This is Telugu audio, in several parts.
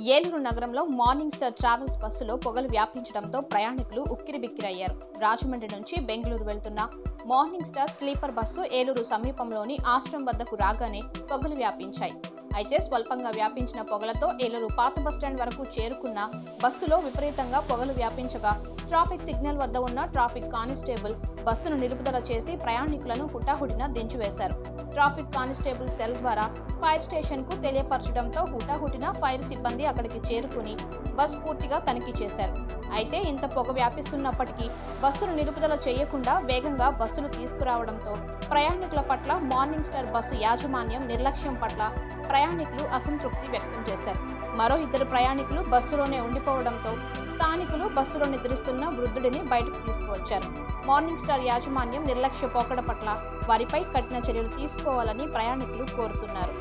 ఏలూరు నగరంలో మార్నింగ్ స్టార్ ట్రావెల్స్ బస్సులో పొగలు వ్యాపించడంతో ప్రయాణికులు ఉక్కిరిబిక్కిరయ్యారు. రాజమండ్రి నుంచి బెంగళూరు వెళ్తున్న morning star sleeper bus Eluru సమీపంలోని ఆశ్రమం వద్దకు రాగానే పొగలు వ్యాపించాయి. అయితే స్వల్పంగా వ్యాపించిన పొగలతో ఏలూరు పాత బస్టాండ్ వరకు చేరుకున్న బస్సులో విపరీతంగా పొగలు వ్యాపించగా ట్రాఫిక్ సిగ్నల్ వద్ద ఉన్న ట్రాఫిక్ కానిస్టేబుల్ బస్సును నిలుపుదల చేసి ప్రయాణికులను హుటాహుటిన దించివేశారు. ట్రాఫిక్ కానిస్టేబుల్ సెల్ ద్వారా ఫైర్ స్టేషన్కు తెలియపరచడంతో హుటాహుటిన ఫైర్ సిబ్బంది అక్కడికి చేరుకుని బస్ పూర్తిగా తనిఖీ చేశారు. అయితే ఇంత పొగ వ్యాపిస్తున్నప్పటికీ బస్సును నిలుపుదల చేయకుండా వేగంగా బస్సును తీసుకురావడంతో ప్రయాణికుల పట్ల మార్నింగ్ స్టార్ బస్సు యాజమాన్యం నిర్లక్ష్యం పట్ల ప్రయాణికులు అసంతృప్తి వ్యక్తం చేశారు. మరో ఇద్దరు ప్రయాణికులు బస్సులోనే ఉండిపోవడంతో స్థానికులు బస్సులో నిద్రిస్తున్న వృద్ధుడిని బయటకు తీసుకువచ్చారు. మార్నింగ్ స్టార్ యాజమాన్యం నిర్లక్ష్య పోకడ పట్ల వారిపై కఠిన చర్యలు తీసుకోవాలని ప్రయాణికులు కోరుతున్నారు.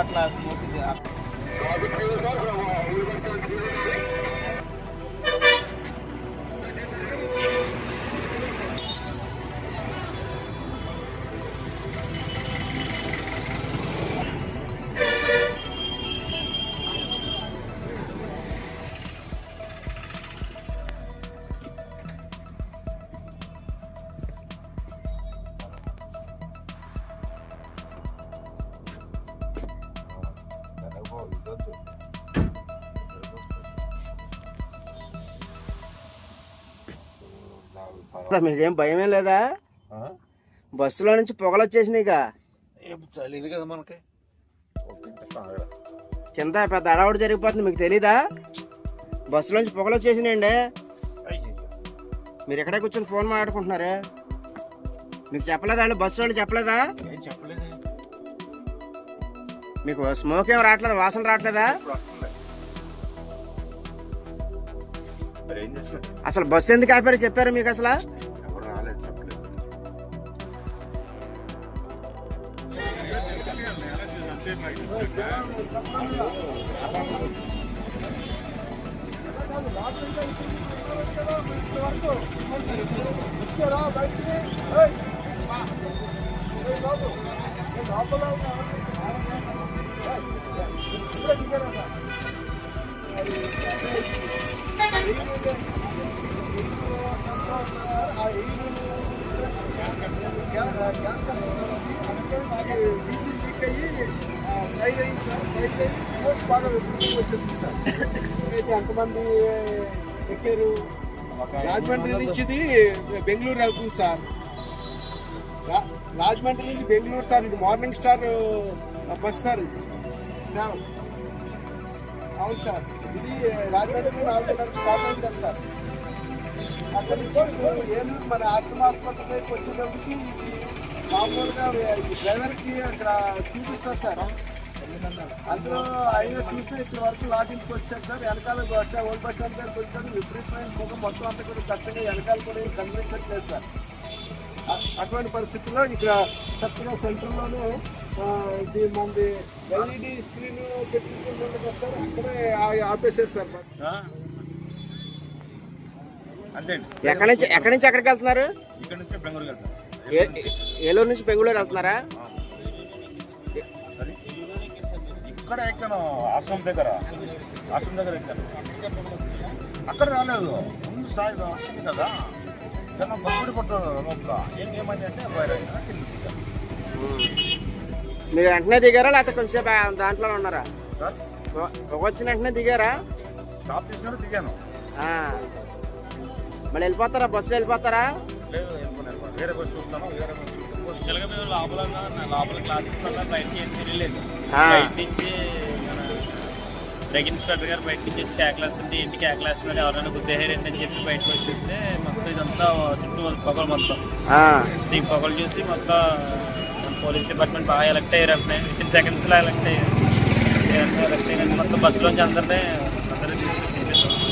అట్లా అసలు మీకేం భయమే లేదా? బస్సులో నుంచి పొగలు వచ్చేసినాయిగా తెలియదు కదా మనకి. కింద పెద్ద అడవుడు జరిగిపోతుంది మీకు తెలీదా? బస్సులో నుంచి పొగలు వచ్చేసినాయండి. మీరు ఎక్కడే కూర్చొని ఫోన్ మాట్లాడుకుంటున్నారు? మీకు చెప్పలేదా వాళ్ళు బస్సు వాళ్ళు చెప్పలేదు? మీకు స్మోక్ ఏం రావట్లేదు? వాసన రావట్లేదా? అసలు బస్సు ఎందుకు ఆపారు చెప్పారు మీకు అసలు? బస్సు ఎందుకు ఆపారో చెప్పారు మీకు అసలు ఎవరు రాలేదు చెప్పలేదు అయితే ఎంతమంది ఎక్కారు రాజమండ్రి నుంచి ఇది బెంగళూరు వెళ్తుంది సార్. రాజమండ్రి నుంచి బెంగళూరు సార్ ఇది మార్నింగ్ స్టార్ బస్ సార్ అవును సార్. ఇది రాజమండ్రి నాలుగున్నర స్టార్ట్ అయింది సార్. అక్కడ నుంచి ఏం మన ఆశ్రమ ఆసుపత్రి వచ్చేటప్పటికి ఇది మామూలుగా డ్రైవర్కి అక్కడ చూపిస్తారు సార్. అందులో ఆయన చూస్తే ఇక్కడ వరకు లాగించుకు వచ్చారు సార్. వెనకాల bus stand old bus stand దగ్గర వచ్చాడు విపరీతమైన ముఖం మొత్తం అంతా కూడా ఖచ్చితంగా వెనకాల కూడా కనిపించట్లేదు సార్. అటువంటి పరిస్థితుల్లో ఇక్కడ చక్కగా సెంటర్లోనే ఆ, ఇది మనది ఎల్ఈడి స్క్రీన్ సార్ అక్కడే ఆ- ఆపేశారు సార్. ఎక్కడి నుంచి ఎక్కడి నుంచి ఎక్కడికి వెళ్తున్నారు? ఇక్కడ నుంచి బెంగళూరు వెళ్తాం. ఏ- ఏలూరు నుంచి బెంగళూరు వెళ్తున్నారా? ఇక్కడ ఎక్కాను? ఆశ్రమం దగ్గర. ఆశ్రమం దగ్గర ఎక్కాను? అక్కడ రాలేదు. ముందు స్థాయి వస్తుంది కదా. కానీ బస్సుడి పట్టాడు లోపల? ఏం ఏమైంది అంటే ఫైర్ అయినా కింద దిగాను. మీరు వెంటనే దిగారా లేకపోతే కొంచెంసేపు దాంట్లో ఉన్నారా? సార్? వచ్చిన వెంటనే దిగారా? స్టాప్ చేసినట్టు దిగాను. ఆ. మళ్ళీ వెళ్ళిపోతారా? బస్సులో వెళ్ళిపోతారా? లేదు వెళ్ళిపోయాను వేరే బస్సు చూస్తాను వేరే బస్సు చూస్తాను. యాక్చువల్గా మేము లోపల క్లాసెస్ వల్ల బయటకి ఏం తెలియలేదు ఆ. బయట నుంచి డ్రగ్ ఇన్స్పెక్టర్ గారు బయట నుంచి వచ్చి క్లాస్ ఉంది ఇంటికి క్లాస్ మీద ఎవరైనా గుద్దేహారు ఏంటని చెప్పి బయటకు వచ్చి చూస్తే మొత్తం ఇదంతా చుట్టూ పొగలు మొత్తం. ఈ పొగలు చూసి మొత్తం పోలీస్ డిపార్ట్మెంట్ బాగా ఎలక్ట్ అయ్యారు అప్పుడే విత్ ఇన్ సెకండ్స్లో ఎలక్ట్ అయ్యారు. ఎలక్ట్ అయ్యారు. మొత్తం బస్సులోంచి అందరినీ అందరూ తీసుకొచ్చి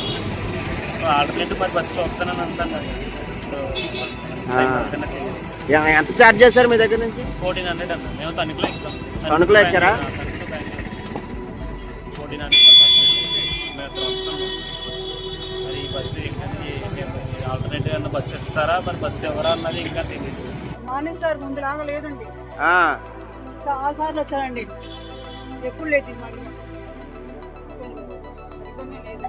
ఆల్టర్నేటివ్ మరి బస్సు చూస్తానని అంటాను ఎంత ఛార్జ్ చేశారు మీ దగ్గర నుంచి? ఫోర్టీన్ హండ్రెడ్ అన్న మేము తణుకులో ఎక్కాం. తణుకులో ఎక్కారా? ఫోర్టీన్ హండ్రెడ్ మేము మరి ఈ బస్సు ఎక్కి ఆల్టర్నేటివ్ అన్న బస్సు ఇస్తారా మరి బస్సు ఎవరా అన్నది ఇంకా తెలియదు మార్నింగ్ స్టార్ ముందు లాగా లేదండి ఆ, చాలా సార్లు వచ్చానండి. ఎప్పుడు లేదు ఇబ్బంది లేదు